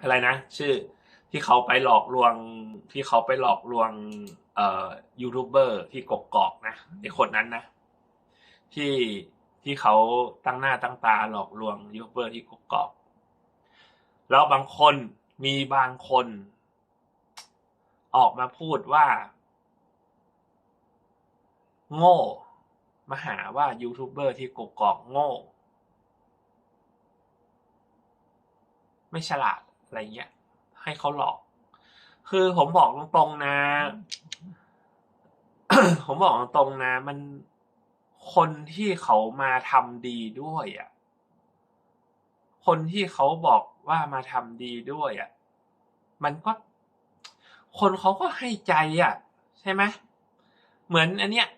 อะไรนะ ชื่อที่เขาไปหลอกลวงที่เขาไปหลอกลวงเอ่อยูทูบเบอร์ที่กกอกนะไอคนนั้นนะ ที่ที่เขาตั้งหน้าตั้งตาหลอกลวงยูทูบเบอร์ที่กกอกแล้วบางคนมีบางคน ออกมาพูดว่า โง่ มาหาว่ายูทูบเบอร์ที่กกอกโง่ ไม่ฉลาดอะไรเงี้ยให้เขาหลอก คือผมบอกตรงๆนะ ผมบอกตรงๆนะ มันคนที่เขามาทำดีด้วยอะคนที่เขาบอกว่ามาทำดีด้วยอะมันก็ คนเขาก็ให้ใจอะ ใช่ไหมเหมือนอันเนี้ย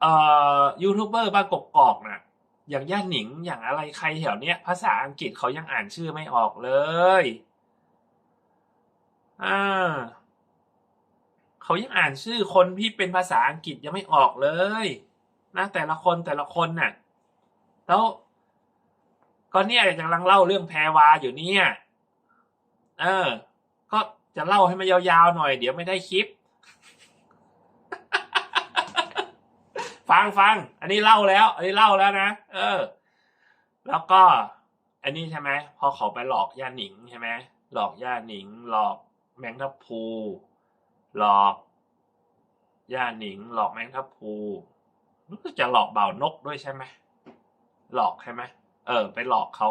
เอ่อยูทูบเบอร์บ้านกกอกน่ะ อย่างย่าหนิงอย่างอะไรใครแถวเนี้ยภาษาอังกฤษเขายังอ่านชื่อไม่ออกเลยอ่าเขายังอ่านชื่อคนที่เป็นภาษาอังกฤษยังไม่ออกเลยนะแต่ละคนแต่ละคนน่ะ แล้วก็เนี่ยกำลังเล่าเรื่องแพรวาอยู่เนี่ย เออ ก็จะเล่าให้มันยาวๆหน่อย เดี๋ยวไม่ได้คลิป ฟังฟัง อันนี้เล่าแล้ว อันนี้เล่าแล้วนะ เออ แล้วก็ อันนี้ใช่ไหม พอเขาไปหลอกย่าหนิงใช่ไหม หลอกย่าหนิง หลอกแมงทับพูหลอกย่าหนิง หลอกแมงทับพูรู้สึกจะหลอกเบ่านกด้วยใช่ไหม หลอกใช่ไหม เออ ไปหลอกเขา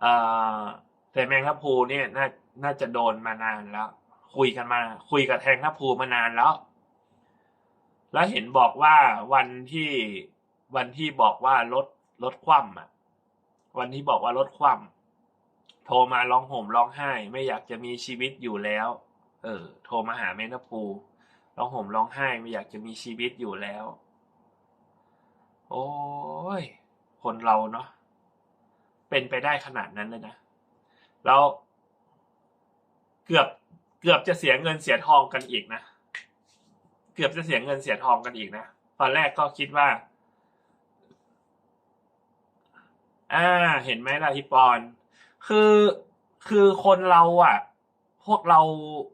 เอ่อแต่แมงทับพูเนี่ยน่า น่าจะโดนมานานแล้ว คุยกันมา คุยกับแทงทับพูมานานแล้ว แล้วเห็นบอกว่าวันที่วันที่บอกว่ารถรถคว่ำอะ วันที่บอกว่ารถคว่ำโทรมาร้องห่มร้องไห้ ไม่อยากจะมีชีวิตอยู่แล้ว เออ โทรมาหาแมงทับพลูร้องห่มร้องไห้ไม่อยากจะมีชีวิตอยู่แล้ว โอ้ย คนเราเนาะเป็นไปได้ขนาดนั้นเลยนะแล้วเกือบเกือบจะเสียเงินเสียทองกันอีกนะ เกือบจะเสียเงินเสียทองกันอีกนะตอนแรกก็คิดว่า อ่า เห็นไหมล่ะพี่ปอนคือคือคนเราอะ พวกเรา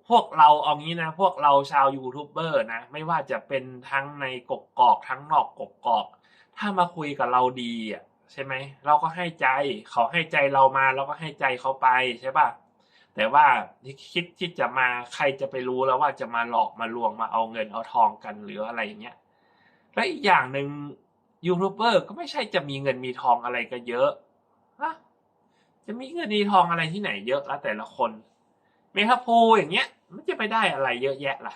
พวกเราเอางี้นะ พวกเราชาวยูทูบเบอร์นะ ไม่ว่าจะเป็นทั้งในกกกอกทั้งนอกกกกอก ถ้ามาคุยกับเราดีอะใช่ไหม เราก็ให้ใจ เขาให้ใจเรามา เราก็ให้ใจเขาไปใช่ป่ะ แต่ว่าที่คิดที่จะมาใครจะไปรู้แล้วว่าจะมาหลอกมาลวงมาเอาเงินเอาทองกันหรืออะไรอย่างเงี้ยและอีกอย่างหนึ่งยูทูบเบอร์ก็ไม่ใช่จะมีเงินมีทองอะไรก็เยอะอะจะมีเงินมีทองอะไรที่ไหนเยอะล้วแต่ละคนเมทัพโพอย่างเงี้ย มันจะไปได้อะไรเยอะแยะล่ะ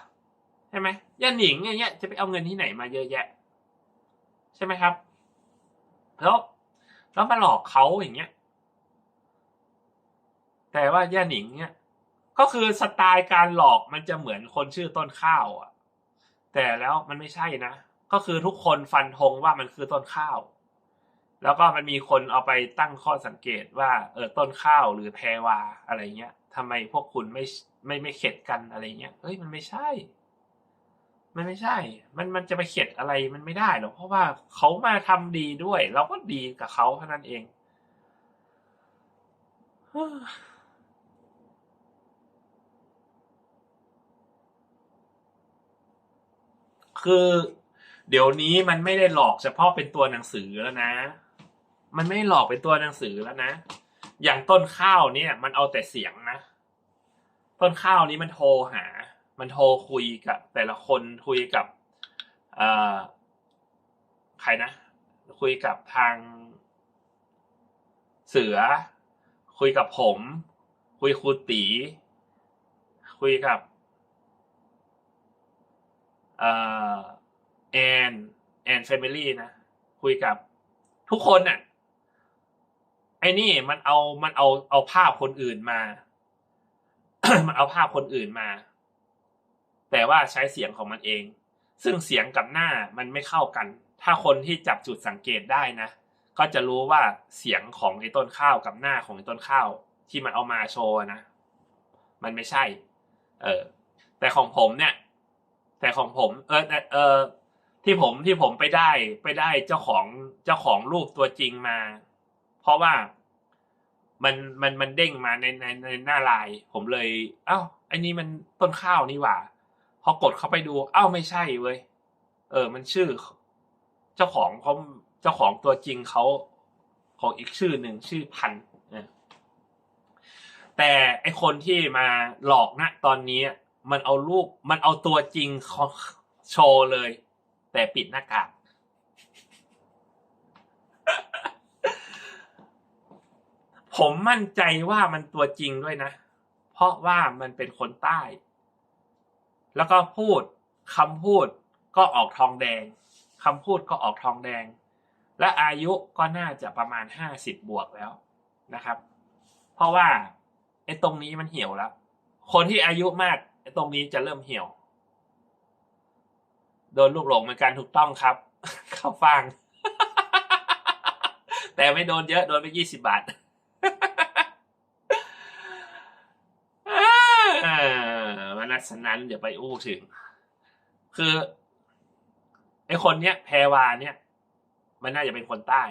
ใช่ไหมย่าหนิงอย่างเงี้ยจะไปเอาเงินที่ไหนมาเยอะแยะ ใช่ไหมครับแล้วแล้วมาหลอกเขาอย่างเงี้ย แต่ว่าย่าหนิงเนี่ยก็คือสไตล์การหลอกมันจะเหมือนคนชื่อต้นข้าวอะ แต่แล้วมันไม่ใช่นะ ก็คือทุกคนฟันธงว่ามันคือต้นข้าว แล้วก็มันมีคนเอาไปตั้งข้อสังเกตว่าเออต้นข้าวหรือแพรวาอะไรเงี้ยทำไมพวกคุณไม่ไม่ไม่เข็ดกันอะไรเงี้ยเฮ้ยมันไม่ใช่ มันไม่ใช่ มันมันจะไปเข็ดอะไรมันไม่ได้หรอกเพราะว่าเขามาทำดีด้วย เราก็ดีกับเขาเท่านั้นเอง คือ เดี๋ยวนี้มันไม่ได้หลอกเฉพาะเป็นตัวหนังสือแล้วนะ มันไม่หลอกเป็นตัวหนังสือแล้วนะ อย่างต้นข้าวเนี่ย มันเอาแต่เสียงนะ ต้นข้าวนี้มันโทรหา มันโทรคุยกับ แต่ละคนคุยกับเอใครนะ คุยกับทางเสือ คุยกับผม คุยครูตี คุยกับ แอนแอนแฟมิลี่นะคุยกับทุกคนน่ะไอ้นี่มันเอามันเอาเอาภาพคนอื่นมา มันเอาภาพคนอื่นมา แต่ว่าใช้เสียงของมันเอง ซึ่งเสียงกับหน้ามันไม่เข้ากัน ถ้าคนที่จับจุดสังเกตได้นะ ก็จะรู้ว่าเสียงของไอ้ต้นข้าวกับหน้าของไอ้ต้นข้าว ที่มันเอามาโชว์นะ มันไม่ใช่ เออ แต่ของผมเนี่ย แต่ของผมเออเออที่ผมที่ผมไปได้ไปได้เจ้าของเจ้าของรูปตัวจริงมา เพราะว่ามันมันมันเด้งมาในในในหน้าไลน์ผมเลย เอ้าไอ้นี่มันต้นข้าวนี่หว่า พอกดเข้าไปดู เอ้าไม่ใช่เว้ยเออ มันชื่อ เจ้าของเขาเจ้าของตัวจริงเขาของอีกชื่อหนึ่งชื่อพันธุ์นะแต่ไอคนที่มาหลอกนะตอนนี้ มันเอารูปมันเอาตัวจริงโชว์เลย แต่ปิดหน้ากากผมมั่นใจว่ามันตัวจริงด้วยนะ เพราะว่ามันเป็นคนใต้ แล้วก็พูดคำพูดก็ออกทองแดงคำพูดก็ออกทองแดง และอายุก็น่าจะประมาณห้าสิบบวกแล้วนะครับ เพราะว่าไอ้ตรงนี้มันเหี่ยวแล้ว คนที่อายุมาก ไอ้ตรงนี้จะเริ่มเหี่ยว โดนลูกหลงเหมือนกันถูกต้องครับ เข้าฟัง แต่ไม่โดนเยอะ โดนไปยี่สิบบาทวันนั้นอย่าไปอู้ถึง คือไอ้คนเนี้ยแพรวาเนี่ยมันน่าจะเป็นคนใต้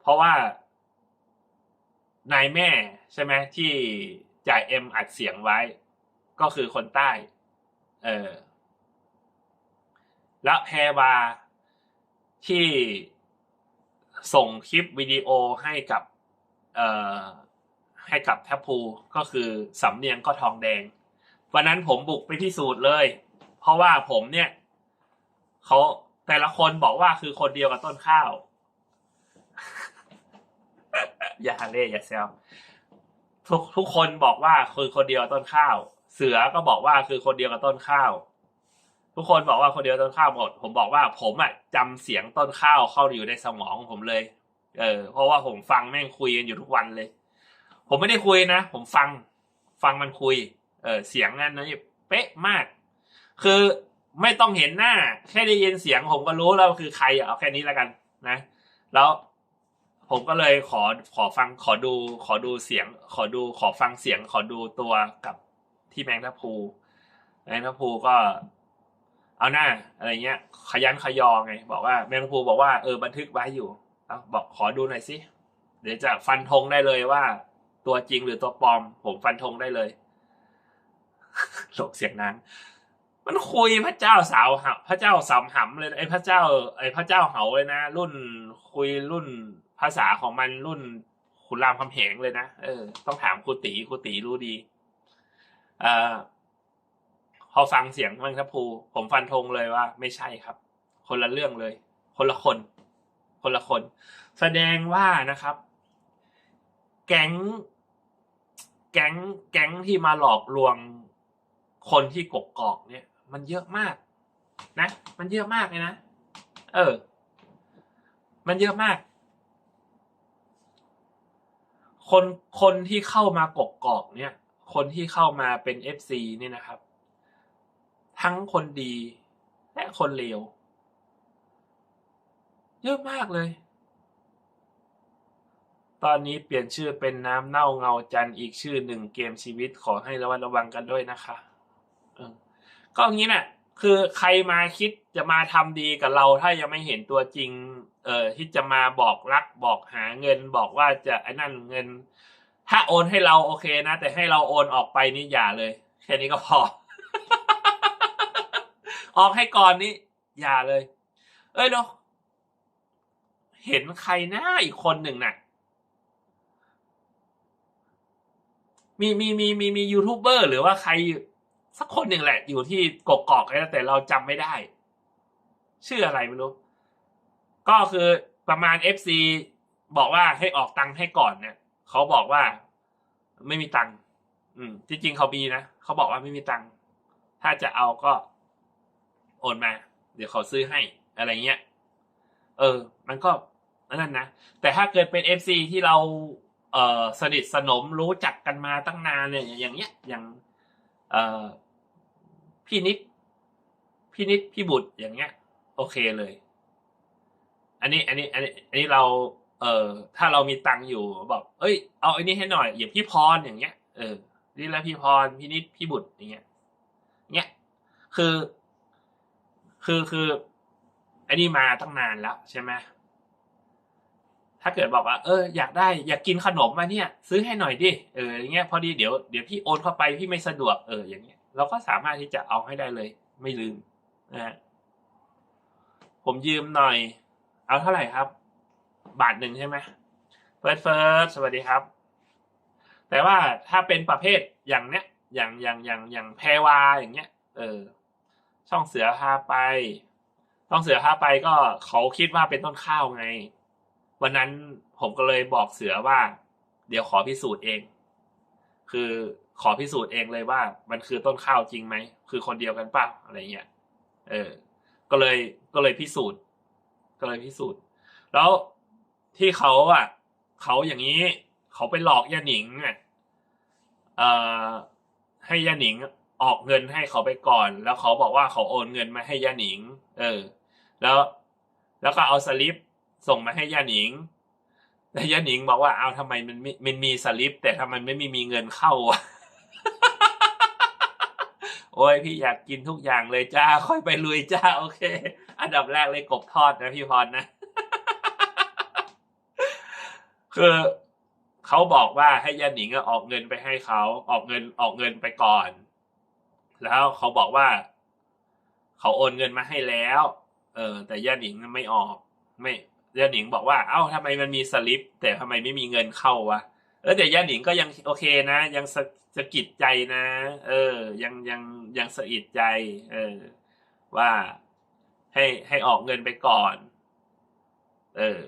เพราะว่านายแม่ใช่ไหมที่จ่ายเอ็มอัดเสียงไว้ ก็คือคนใต้ เออแล้วแพรวาที่ส่งคลิปวิดีโอให้กับเอ่อให้กับแทบพูก็คือสำเนียงก็ทองแดง วันนั้นผมบุกไปพิสูจน์เลย เพราะว่าผมเนี่ยเขาแต่ละคนบอกว่าคือคนเดียวกับต้นข้าว อย่าเล่อย่าแซวทุกทุกคนบอกว่าคือคนเดียวต้นข้าว เสือก็บอกว่าคือคนเดียวกับต้นข้าว ทุกคนบอกว่าคนเดียวต้นข้าวหมด ผมบอกว่าผมอะจำเสียงต้นข้าวเข้าอยู่ในสมองผมเลย เออ เพราะว่าผมฟังแม่งคุยกันอยู่ทุกวันเลย ผมไม่ได้คุยนะ ผมฟัง ฟังมันคุย เออ เสียงนั้นนะเป๊ะมาก คือไม่ต้องเห็นหน้า แค่ได้ยินเสียงผมก็รู้แล้วคือใครเอาแค่นี้แล้วกัน นะ แล้วผมก็เลยขอขอฟังขอดูขอดูเสียง ขอดูขอฟังเสียง ขอดูตัวกับ ที่แมงทัพพูแมงทัพพูก็เอาหน้าอะไรเงี้ย ขยันขยอไง บอกว่าแมงทัพพูบอกว่าเออบันทึกไว้อยู่เอาบอกขอดูหน่อยสิเดี๋ยวจะฟันธงได้เลยว่า ตัวจริงหรือตัวปลอม ผมฟันธงได้เลยหลกเสียงนั้น มันคุยพระเจ้าสาวหพระเจ้าสามหำเลยไอ้พระเจ้า ไอ้พระเจ้าเหาเลยนะ รุ่นคุยรุ่นภาษาของมันรุ่นขุนรามคำแหงเลยนะเออต้องถามครูตีครูตีรู้ดี เอ่อพอฟังเสียงมันครับภูผมฟันธงเลยว่า ไม่ใช่ครับ คนละเรื่องเลย คนละคน คนละคน แสดงว่านะครับ แก๊ง แก๊ง แก๊งที่มาหลอกลวงคนที่กกกอกเนี่ย มันเยอะมาก นะ มันเยอะมากเลยนะ เออ มันเยอะมาก คนคนที่เข้ามากกกอกเนี่ย คนที่เข้ามาเป็นเอฟซีเนี่ยนะครับ ทั้งคนดีและคนเลวเยอะมากเลย ตอนนี้เปลี่ยนชื่อเป็นน้ำเน่าเงาจันอีกชื่อหนึ่งเกมชีวิตขอให้ระวัดระวังกันด้วยนะคะก็อย่างนี้แหละคือใครมาคิดจะมาทำดีกับเราถ้ายังไม่เห็นตัวจริง เอ่อที่จะมาบอกรักบอกหาเงินบอกว่าจะไอ้นั่นเงิน ถ้าโอนให้เราโอเคนะ แต่ให้เราโอนออกไปนี่อย่าเลย แค่นี้ก็พอ ออกให้ก่อนนี่อย่าเลย เอ้ยเนาะเห็นใครหน้าอีกคนหนึ่งน่ะ มีมีมีมีมียูทูบเบอร์หรือว่าใครสักคนหนึ่งแหละ อยู่ที่กกอกแล้วแต่เราจำไม่ได้ ชื่ออะไรไม่รู้ ก็คือประมาณเอฟซีบอกว่าให้ออกตังค์ให้ก่อนเนี่ย เขาบอกว่าไม่มีตังค์อืม ที่จริงเขามีนะเขาบอกว่าไม่มีตังค์ถ้าจะเอาก็โอนมา เดี๋ยวเขาซื้อให้อะไรเงี้ย เออ มันก็นั่นนะแต่ถ้าเกิดเป็นเอฟซีที่เราเออสนิทสนมรู้จักกันมาตั้งนานเนี่ยอย่างเงี้ยอย่างเออพี่นิดพี่นิดพี่บุตรอย่างเงี้ย โอเคเลย อันนี้ อันนี้ อันนี้อันนี้เรา เออถ้าเรามีตังค์อยู่บอกเอ้ยเอาไอ้นี่ให้หน่อยอย่างพี่พรอย่างเงี้ยเออนี่แล้วพี่พรพี่นิดพี่บุตรอย่างเงี้ยเงี้ยคือ คือคือไอันนี้มาตั้งนานแล้วใช่ไหมถ้าเกิดบอกว่าเอออยากได้อยากกินขนมมาเนี่ย ซื้อให้หน่อยดิเอออย่างเงี้ยพอดีเดี๋ยวเดี๋ยวพี่โอนเข้าไปพี่ไม่สะดวกเอออย่างเงี้ยเราก็สามารถที่จะเอาให้ได้เลย ไม่ลืมนะผมยืมหน่อย เอาเท่าไหร่ครับ บาทหนึ่งใช่ไหมเฟิร์สเฟิร์สสวัสดีครับ แต่ว่าถ้าเป็นประเภทอย่างเนี้ย อย่างอย่างอย่างอย่างแพรวาอย่างเงี้ย เออ ช่องเสือพาไป ช่องเสือพาไปก็เขาคิดว่าเป็นต้นข้าวไง วันนั้นผมก็เลยบอกเสือว่า เดี๋ยวขอพิสูจน์เอง คือขอพิสูจน์เองเลยว่า มันคือต้นข้าวจริงไหม คือคนเดียวกันป่าอะไรเงี้ย เออ ก็เลยก็เลยพิสูจน์ ก็เลยพิสูจน์ แล้ว ที่เขาอะเขาอย่างนี้เขาไปหลอกยาหนิงอะเอ่อให้ยาหนิงออกเงินให้เขาไปก่อน แล้วเขาบอกว่าเขาโอนเงินมาให้ยาหนิง เออ แล้วแล้วก็เอาสลิปส่งมาให้ยาหนิงแต่ยาหนิงบอกว่าเอาทำไมมันมันมีสลิป แต่ทำไมไม่มีมีเงินเข้าวะโอ้ยพี่อยากกินทุกอย่างเลยจ้า ค่อยไปลุยจ้า โอเค อันดับแรกเลยกบทอดนะพี่พรนะ คือเขาบอกว่าให้ย่าหนิงออกเงินไปให้เขาออกเงินออกเงินไปก่อน แล้วเขาบอกว่า เขาโอนเงินมาให้แล้ว เออ แต่ย่าหนิงไม่ออก ไม่ย่าหนิงบอกว่า เอ้าทำไมมันมีสลิป แต่ทำไมไม่มีเงินเข้าวะเออแต่ย่าหนิงก็ยังโอเคนะ ยังสะสะกิดใจนะ เออ ยังยังยังสะอิดใจ เออ ว่าให้ให้ออกเงินไปก่อน เออ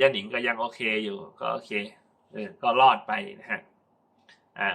ย่าหนิงก็ยังโอเคอยู่ ก็โอเคเออก็รอดไปนะฮะอ่า